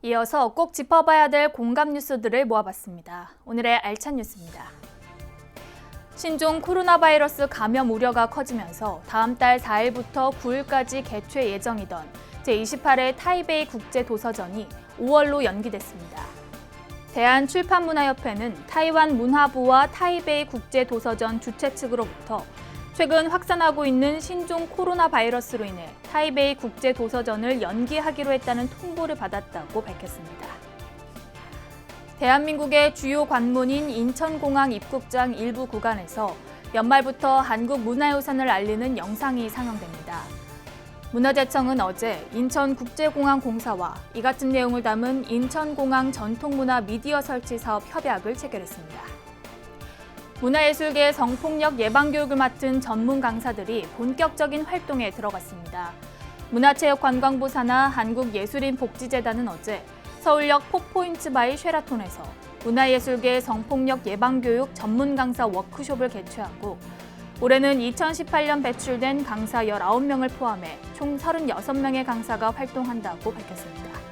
이어서 꼭 짚어봐야 될 공감 뉴스들을 모아봤습니다. 오늘의 알찬 뉴스입니다. 신종 코로나 바이러스 감염 우려가 커지면서 다음 달 4일부터 9일까지 개최 예정이던 제28회 타이베이 국제 도서전이 5월로 연기됐습니다. 대한출판문화협회는 타이완 문화부와 타이베이 국제 도서전 주최 측으로부터 최근 확산하고 있는 신종 코로나 바이러스로 인해 타이베이 국제 도서전을 연기하기로 했다는 통보를 받았다고 밝혔습니다. 대한민국의 주요 관문인 인천공항 입국장 일부 구간에서 연말부터 한국 문화유산을 알리는 영상이 상영됩니다. 문화재청은 어제 인천국제공항 공사와 이 같은 내용을 담은 인천공항 전통문화 미디어 설치 사업 협약을 체결했습니다. 문화예술계 성폭력 예방교육을 맡은 전문 강사들이 본격적인 활동에 들어갔습니다. 문화체육관광부 산하 한국예술인복지재단은 어제 서울역 폭포인트 바이 쉐라톤에서 문화예술계 성폭력 예방교육 전문 강사 워크숍을 개최하고 올해는 2018년 배출된 강사 19명을 포함해 총 36명의 강사가 활동한다고 밝혔습니다.